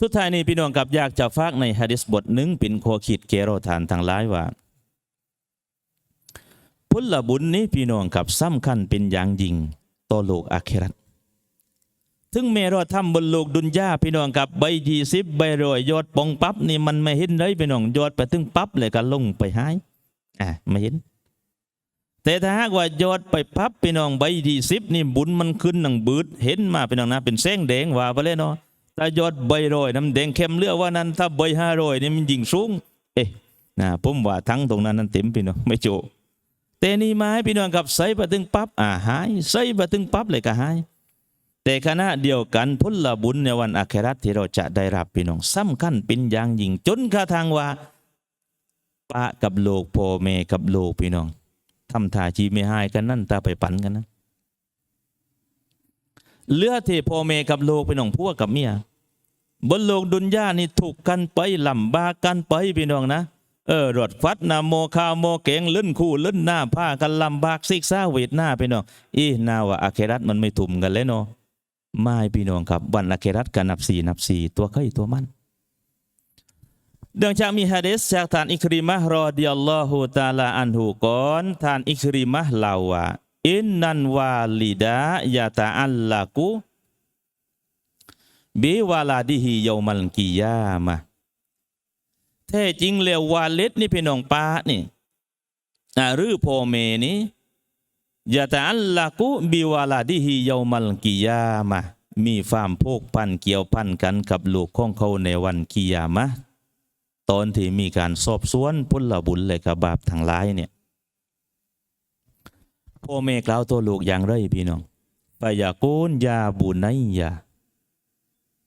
สุดท้ายนี้พี่น้องกับอยากจะฝากในฮะดิษบทหนึ่งเป็นโคขิดเกโรฐานทางหลายว่าพุลบุญนี้พี่น้องกับสำคัญเป็นอย่างยิ่งต่อโลกอาคราตถึงแม้เราทำบนโลกดุนยาพี่น้องกับใบยี่สิบใบรอยยอดปองปั๊บนี่มันไม่เห็นเลยพี่น้องยอดไปถึงปั๊บเลยก็ลงไปหายอะไม่เห็น แต่ถ้าหากว่ายอดไปพับพี่น้องใบที่สิบนี่บุญมันขึ้นหนังบืดเห็นมาพี่น้องนะเป็นแสงแดงว่าไปเลยเนาะ ถ้ายอดใบรอยน้ำแดงเข้มเลือว่านั้น ถ้าใบห้ารอยนี่มันยิ่งสูง เอ๊ะนะผมว่าทั้งตรงนั้นนั้นเต็มพี่น้องไม่โจแต่นี่ไม้พี่น้องกับใส่ไปถึงปั๊บอ่าหายใส่ไปถึงปั๊บเลยก็หาย แต่ขณะเดียวกันผลบุญในวันอาคราที่เราจะได้รับพี่น้องสำคัญเป็นอย่างยิ่งจนกระทั่งว่าปะกับโลกพ่อแม่กับโลกพี่น้องทำท่าชีไม่หายกันนั่นตาไปปั่นกันนะ เลือเทพ่อแม่กับโลกไปน้องพวกกับเมียบนโลกดุนยานี่ถูกกันไปลำบากกันไปพี่น้องนะเออรถฟัดนาโมคาวโมเก่งลื่นคู่ลื่นหน้าผ้ากันลำบากซิกซ่าเวทหน้าพี่น้องอีนาว่าอาเครัตมันไม่ถุ่มกันเลยเนาะไม่พี่น้องครับ วันอาเครัตกันนับสี่นับสี่ตัวเคยตัวมันเดืองจากมีฮะดิษจากท่านอิคริมะห์รอดิยัลลอฮุตาลาอันหูก่อนท่านอิคริมะห์เล่าว่า อินนันวาลิดายะตะอัลลักุบิวาลาดิฮิยามัลกิยามะแท้จริงแล้ววาลิดนี่พี่น้องป้านี่อาหรือพ่อแม่นี่ยะตะอัลลักุบิวาลาดิฮิยามัลกิยามะมีความผูกพันเกี่ยวพันกันกับลูกของเขาในวันกิยามะตอนที่มีการสอบสวนพุลบุญเลยกับบาปทางร้ายเนี่ย พ่อแม่กล่าวตัวลูกอย่างไรพี่น้องปายากูนยาบุไนยา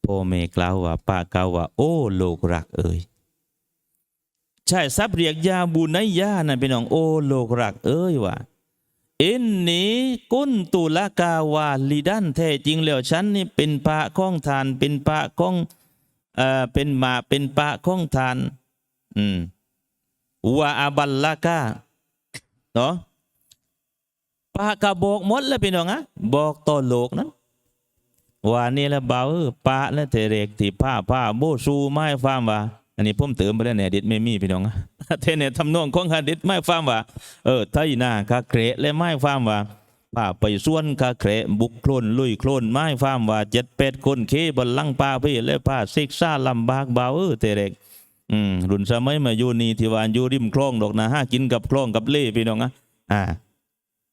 พ่อแม่กล่าวว่าป้ากล่าวว่าโอ้ลูกรักเอ่ยใช่ซับเรียกยาบุไนยานั่นพี่น้องโอ้ลูกรักเอ้ยว่าอินนี้กุนตุลกาวาลิดันแท้จริงแล้วฉันนี่เป็นพระข้องทาน เป็นพระข้องเอ่อเป็นมาเป็นปะข้องทานอืมวาอาบัลลากาเนาะ ปะกะบอกหมดแล้วพี่น้องอะบอกต่อโลกนั้นว่านี่ละเบาเออปะและเทเรกที่ผ้าผ้าโบสูไม้ฟามว่า อันนี้ผมเติมไปแล้วเนี่ยดิดไม่มีพี่น้องอะเทเนี่ยทำนองของฮะดิษไม้ฟามว่า เออไทยนาคาเกรและไม้ฟามว่าป่าไปส่วนคาแคระบุกโคลนลุยโคลนไม้ฟามว่าเจ็ดเป็ดคนเคบนลังป่าพี่และป่าซิกซ่าลำบากเบาเออเตเรกอืมรุ่นสมัยมาอยู่นี่ที่ว่าอยู่ริมคลองดอกนะห้ากินกับคลองกับเล่พี่น้องอะอ่า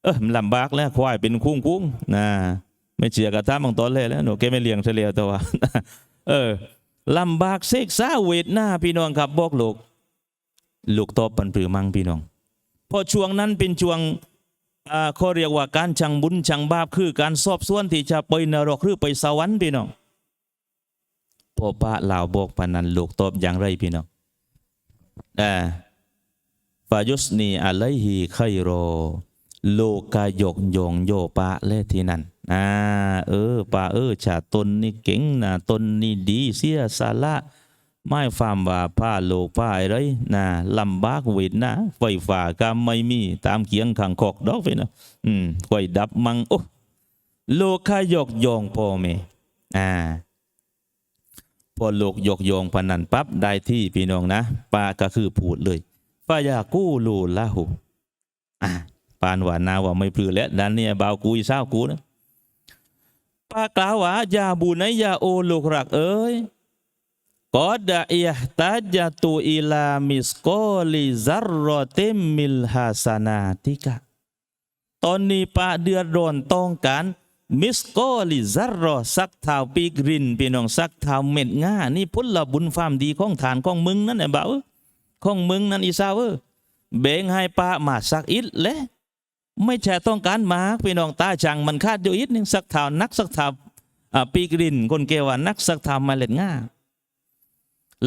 เออลำบากแล้วควายเป็นคุ้งคุ้งนะไม่เชื่อกระทำบางตอนเลยแล้วหนูแกไม่เลี้ยงเฉลียวตัวเออลำบากเซกซ่าเวทหน้าพี่น้องครับบอกลูกลูกตอบปันปรือมังพี่น้องพอช่วงนั้นเป็นช่วงอ่าเขาเรียกว่าการชังบุญชังบาปคือการสอบสวนที่จะไปนรกหรือไปสวรรค์พี่น้องพ่อป้าลาวบอกปานนั้นลูกตอบอย่างไรพี่น้องอ่าฟายุสนีอะไลฮีไคโร โลกายกโยงโยปะแลทีนั่นอ่าเออปาเออชาตนนี่เก่งนะตนนี่ดีเสียสาระไม่ฟามว่าผ้าโลกผ้าอะไรนะลำบากเวทนะไฟฟ้าก็ไม่มีตามเคียงขังคอกดอกไปนะอืมไฟดับมังโอ้โลกายกโยงพ่อแม่อ่าพอโลกยกโยงพนันปั๊บได้ที่พี่น้องนะปาก็คือพูดเลยฟายากูลูละหูอ่า ปานว่านาว่าไม่พลือแล้วดันเนี่ยบ่าวกูอีสากูนะปากล่าวว่ายาบุนยาโอลูกรักเอ้ยกอดะอิยตัจตุอิลามิสกอลิซัรรอติมมิลฮาสนาติกะตอนนี้ปาเดือดร้อนต้องการมิสโกลิซารรอสักเท้าปีกรินพี่น้องสักเท้าเม็ดง่านี่พุทธบุญฟามดีของฐานของมึงนั่นแหละบ่าวเอ้ของมึงนั่นอีสาวเออเบ่งให้ปามาสักอิดและ ไม่ใช่ต้องการมากพี่น้องตาจังมันคาดอยู่อิดหนึงสักเท้านักสักเท้าปีกรินคนเกว่านักสักเท้ามาเล็ดง่า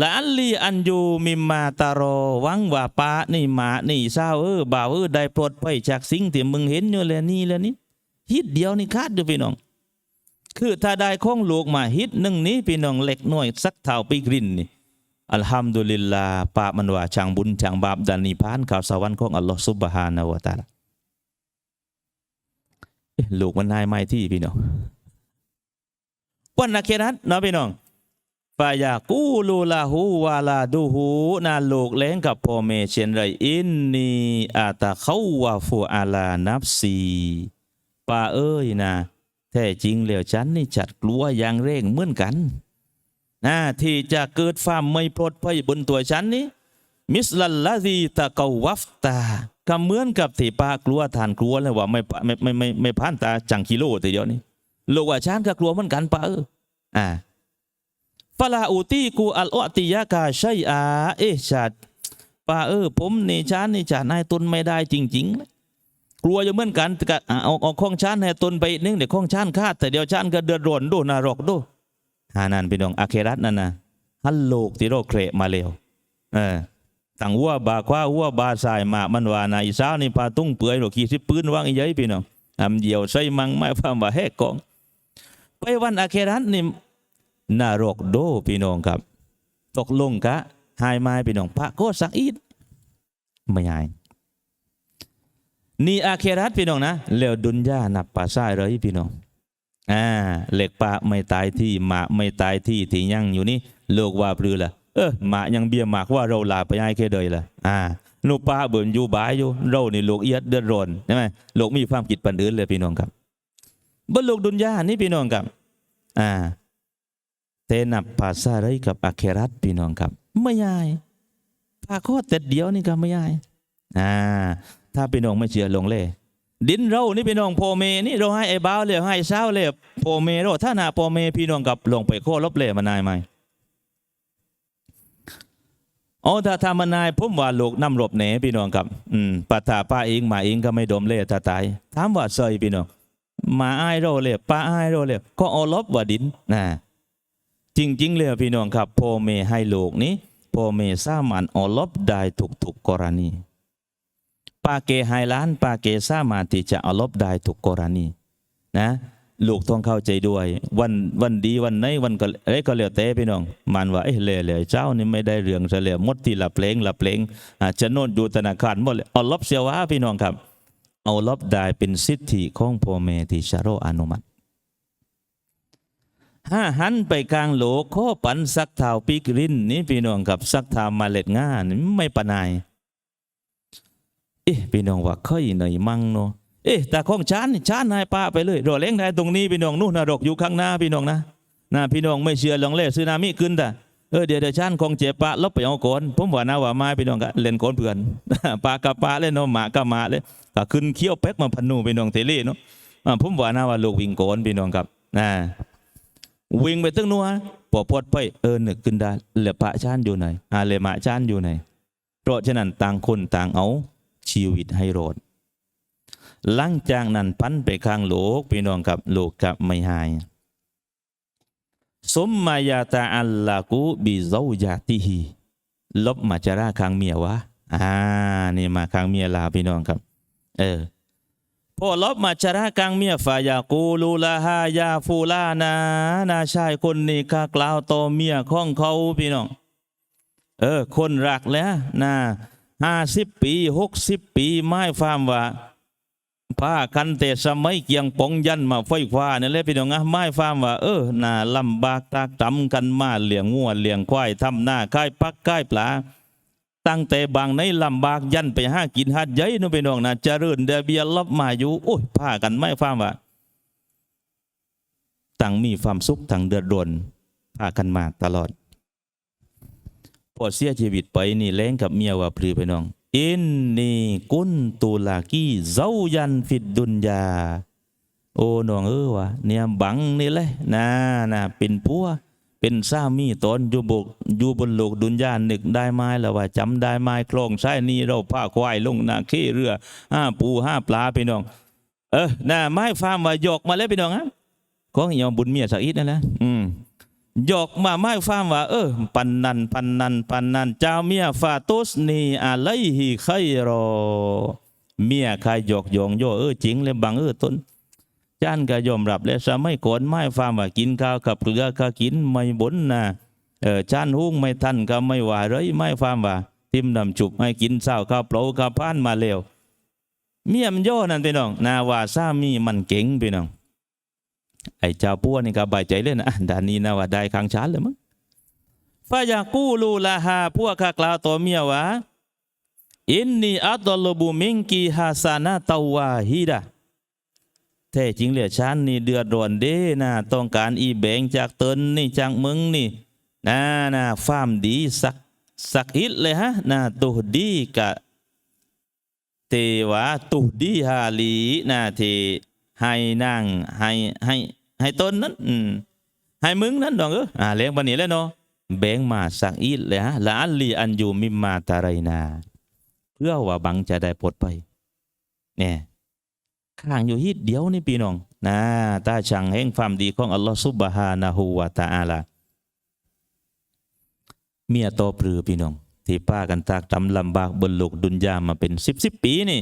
ละอันลีอันยูมิมาตารอหวังว่าปานี่หมานี่เศร้าเออบ่าวเออได้ปลดไปจากสิ่งที่มึงเห็นอยู่แล้วนี่แล้วนี่ฮิตเดียวนี่คาดอยู่พี่น้อง คือถ้าได้ข้องลูกมาฮิตหนึ่งนี้พี่น้องเล็กน้อยสักเท่าปีกรินนี่อัลฮัมดุลิลลาปามันว่าช่างบุญช่างบาปดันนิพพานข่าวสวรรค์ของอัลลอฮฺซุบฮานะวะตาลาเอ๊ะ ลูกมันนายไม่ที่พี่น้องวันนักเครัตนะพี่น้องฟายากูลูลาหูวาลาดูหูนาลูกเล้งกับพ่อแม่เช่นไรอินนีอาตาเขาวาฟูอาลานับซีป้าเอ้ยนะแท้จริงแล้วฉันนี่จัดกลัวอย่างเร่งเหมือนกันนะที่จะเกิดความไม่ปลอดภัยบนตัวฉันนี้มิสลัลลาดีตะกาวัฟตา ก็เหมือนกับที่ป้ากลัวทานกลัวเลยว่าไม่ไม่ไม่ไม่ไม่ผ่านตาจังกิโลแต่เดียวนี้ลูกว่าฉันก็กลัวเหมือนกันป้าเอออ่าฟลาอูตีกูอัลออติยากาชัยอาเอชัดป้าเออ ผมนี่ฉันนี่จะนายตนไม่ได้จริง ๆ กลัวอยู่เหมือนกันก็อะเอาเอาข้องฉันให้ตนไปนึงเดี๋ยวข้องฉันคาแต่เดี๋ยวฉันก็เดือดร้อนดูนารกดูหานันพี่น้องอาเครัตนั่นนะฮัลโลกที่เราเครมาเร็วเออ ตั้งหัวบาคว้าหัวบาสายมามันว่านาอีสาวนี่พาตุ้งเปื่อยหรอกขี่สิปืนวางอีเย้ยพี่น้องอำเดียวใส่มังไม่ฟังว่าแหกกองไปวันอาเครันนี่นารกโดพี่น้องครับ ตกลงกะหายไม้พี่น้องพระก็สักอีดไม่หายนี่อาเครัตพี่น้องนะแล้วดุนยานับป่าซ่ายเลยพี่น้องอ่าเหล็กปะไม่ตายที่หมาไม่ตายที่ที่ยั่งอยู่นี่โลกว่าปลือละ เออหมายังเบียหมากว่าเราลาไปย้ายแค่เดยละอ่าลูกป้าเบิ่นอยู่บายอยู่เรานี่โลกเอียดเดือดร้อนใช่ไหมโลกมีความคิดปันอื่นเลยพี่น้องครับบนโลกดุนยานี่พี่น้องครับ อ่าเตนับภาษาไรกับอาเครัตพี่น้องครับ ไม่ยายพาข้อแต่เดียวนี่ก็ไม่ยายอ่า ถ้าพี่น้องไม่เชื่อลงเลยดินเรานี่พี่น้องพ่อเมนี่เราให้ไอ้บ้าเลยให้เช้าเลยพ่อเมเราถ้าหนาพ่อเมพี่น้องกับลงไปข้อลบเลยมานายไหม อ๋อถ้าทำมานายผมว่าลูกน้ำรบเหนพี่น้องครับ อืมปัตตาป้าเองมาเองก็ไม่ดมเล่ถ้าตายถามว่าเซยพี่น้องมาอายเรเลยป้าอายเรเลยก็อลบว่าดินนะจริงๆเลยพี่น้องครับพ่อเมให้ลูกนี้พ่อเมสามารถเอลบได้ทุกๆกกรณีป้าเกให้ล้านป้าเกสามารถที่จะอลบได้ทุกกรณีนะ ลูกต้องเข้าใจด้วย วันวันดีวันไหนวันก็เอ้ก็เหลียวเต้พี่น้อง มันว่าเอ้เหล่เหล่เจ้านี่ไม่ได้เรื่องเฉลี่ยมดที่ละเพลงละเพลงอาจจะโน่นอยู่ธนาคารหมดเลยเอาลบเสียวะพี่น้องครับเอาลบได้เป็นสิทธิของพ่อแม่ที่ชาโรอนุมัติห้าหันไปกลางโหลข้อปันสักเท้าปีกรินนี่พี่น้องครับสักเท้ามาเล็ดง่านไม่ปนายเอ๊ะพี่น้องว่าเคยหน่อยมั่งเนาะ เอ๊ะแต่ของฉันฉันนายป้าไปเลยรอเล้งได้ตรงนี้พี่น้องนู่นนรกอยู่ข้างหน้าพี่น้องนะนะพี่น้องไม่เชื่อลองเล่ซึนามิขึ้นแต่เออเดี๋ยวเดี๋ยวฉันคงเจ็บปะลบไปเอาโกนผมว่านะว่าไมาพี่น้องก็เล่นโกนเพื่อนปลากับปลาเล่นเนาะหมากับหมาเลยก็ขึ้นเขี้ยวเป๊กมาพันนูพี่น้องเทเล่เนาะผมว่านะว่าลูกวิ่งโกนพี่น้องครับนะวิ่งไปตึ้งนัวปอพอดไปเออหนึกขึ้นได้เหลือปะชานอยู่ไหนอาเลมาชานอยู่ไหนเพราะฉะนั้นต่างคนต่างเอาชีวิตให้รอด หลังจากนั้นพันไปข้างโลกพี่น้องกับโลกกับไม่หายสมมายาตาอัลลากูบิเจ้ายาติฮีลบมาจาราข้างเมียวะอ่านี่มาข้างเมียลาพี่น้องครับ เออพอลบมาจราข้างเมียฟายากูลูลาฮายาฟูลานานาชายคนนี้ข้ากล่าวต่อเมียของเขาพี่น้อง เออ คนรักแล้วนะห้าสิบปีหกสิบปี ไม่ฟามว่า ผ้ากันแต่สมัยเกียงปองยันมาไฟฟ้านี่แหละพี่น้องอะไม่ฟามว่าเออน่าลำบากตากตำกันมาเลี้ยงงัวเลี้ยงควายทำหน้าค่ายปักค่ายปลาตั้งแต่บางในลำบากยันไปห้ากินหัดใหญ่นู่นพี่น้องนะเจริญเดเบียลบมาอยู่โอ้ยผ้ากันไม่ฟามว่าตั้งมีความสุขตั้งเดือดร้อนพากันมาตลอดพอเสียชีวิตไปนี่แรงกับเมียว่าพลือไปน้อง อินนีกุนตูลากีเจ้ายันฟิดดุนยา โอ้หนองเออวะเนี่ยบังนี่แหละนะนะเป็นผัวเป็นสามีตอนอยู่บกอยู่บนโลกดุนยานึกได้ไหมแล้วว่าจำได้ไหมคลองใช้นี่เราผ้าควายลงนาขี้เรือห้าปูห้าปลาพี่น้อง เออน่ะไม้ฟาร์มว่าหยอกมาแล้วพี่น้องฮะของยอมบุญเมียสักอีกนั่นแหละอืม หยอกมาไม่ฟังว่า เออ ปันนันปันนันปันนันเจ้าเมียฟาตุสนีอะไรฮีไครอ เมียใครหยอกยองโยเออจริงเลยบังเออต้นจานก็ยอมรับและสมัยก่อนไม่ฟังว่ากินข้าวกับเรือก็กินไม่บนนะเออจานหุ้งไม่ทันก็ไม่ว่าเลยไม่ฟังว่าทิมนำจุกให้กินเศร้าข้าวเปล่าข้าวพานมาเร็วเมียมโยนั่นพี่น้องนาว่าสามีมันเก่งพี่น้อง ไอ้เจ้าป้วนี่ก็ใบายใจเลยนะอะด้านนี้นะว่าได้ข้างชานเลยมั้งฟายากูลูลาฮาพวกข้ากล่าวต่อเมียว่าอินนีอัตลบุมิงกีฮาซานาตาวาฮิดะแท้จริงเหลือฉันนี่เดือดร้อนเด้นะต้องการอีแบงจากตนนี่จากมึงนี่นะนะฟามดีสักสักอิดเลยฮะนะตุฮดีกะเทวาตุฮดีฮาลีนะเท ให้นางให้ให้ให้ตนนั้นให้มึงนั้นดองเอออ่าเลี้ยงบันนี้แล้วเนาะแบงมาสักอิดเลยฮะละอัลลีอันอยู่มิมาตาไรนา เพื่อว่าบังจะได้ปลดไปเนี่ยข้างอยู่ฮิตเดียวนี่พี่น้องนะตาช่างแห่งความดีของอัลลอฮฺซุบฮานะฮูวะตะอาลาเมียโตปรือพี่น้องที่ป้ากันตากตำลำบากบนโลกดุนยามาเป็นสิบสิบปีนี่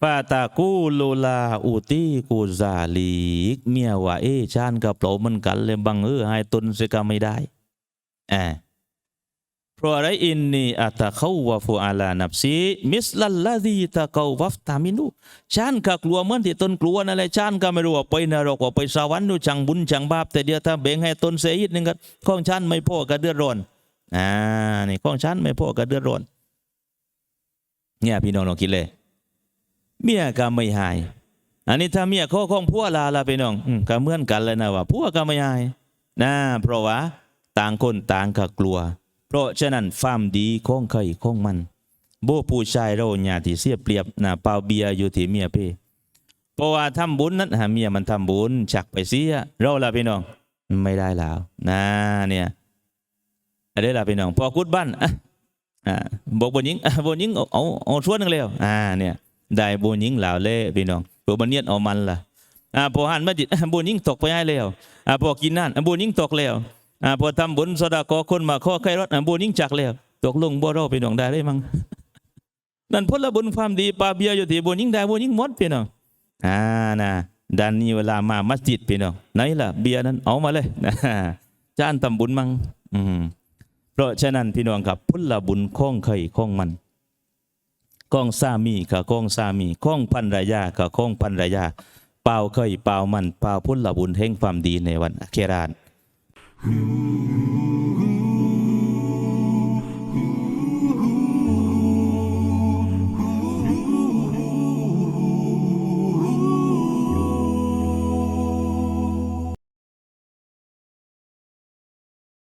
ฟาตากูโลลาอูตีกูซาลีกเมียว่าเอชานกับเปล่ามันกันเลยบังเออให้ตนเสกไม่ได้แอบเพราะอะไรอินนี่อัตะเขาวะฟูอาลานับซีมิสลัลลาดีตะเขาวัฟตามินูฉันก็กลัวเหมือนที่ตนกลัวนั่นแหละฉันก็ไม่รู้ว่าไปนรกว่าไปสวรรค์ดูจังบุญจังบาปแต่เดียวถ้าแบ่งให้ตนเสียอีกหนึงก็ข้องฉันไม่พอกับเดือดร้อนอ่านี่ข้องฉันไม่พอกับเดือดร้อนเนี่ยพี่น้องลองคิดเลย เมียก็ไม่หาย อันนี้ถ้าเมียข้อของผัวลาละพี่น้องอืมก็เหมือนกันเลยนะว่าผัวก็ไม่หายนะเพราะว่าต่างคนต่างก็กลัว เพราะฉะนั้นความดีของใครของมันโบผู้ชายเราอย่าที่เสียเปรียบนะเปล่าเบียอยู่ที่เมียเพ่เพราะว่าทำบุญนั้นหาเมียมันทำบุญฉักไปเสียเราละพี่น้อง ไม่ได้แล้วนะเนี่ยอะไรล่ะพี่น้องพอกุดบ้านอะอ่าบอกบนยิงบนยิงเอาเอาชวนหนึงแล้วอ่าเนี่ย ได้บนยิงเหล่าเล่พี่น้องตัวบันเนียดเอามันล่ะอ่าพอหันมาจิตอะบนยิงตกไปให้แล้วอ่าพอกินนั่นอะบนยิงตกแล้วอ่าพอทำบุญสดาขอคนมาขอใครรถอะบนยิงจักแล้วตกลงบ่เราพี่น้องได้ได้มั้งนั่นผลบุญความดีปาเบียอยู่ที่บนยิงได้บนยิงหมดพี่น้องอ่านะดันนี้เวลามามัสยิดพี่น้องไหนล่ะเบียร์นั้นเอามาเลยนะจ้านทำบุญมั้งอืมเพราะฉะนั้นพี่น้องครับผลบุญของใครของมัน ก้องสามีกับก้องสามีก้องพันรยากับก้องพันรยาเป่าเคยเป่ามันเป่าพุทธบุญแห่งความดีในวันอาเคราต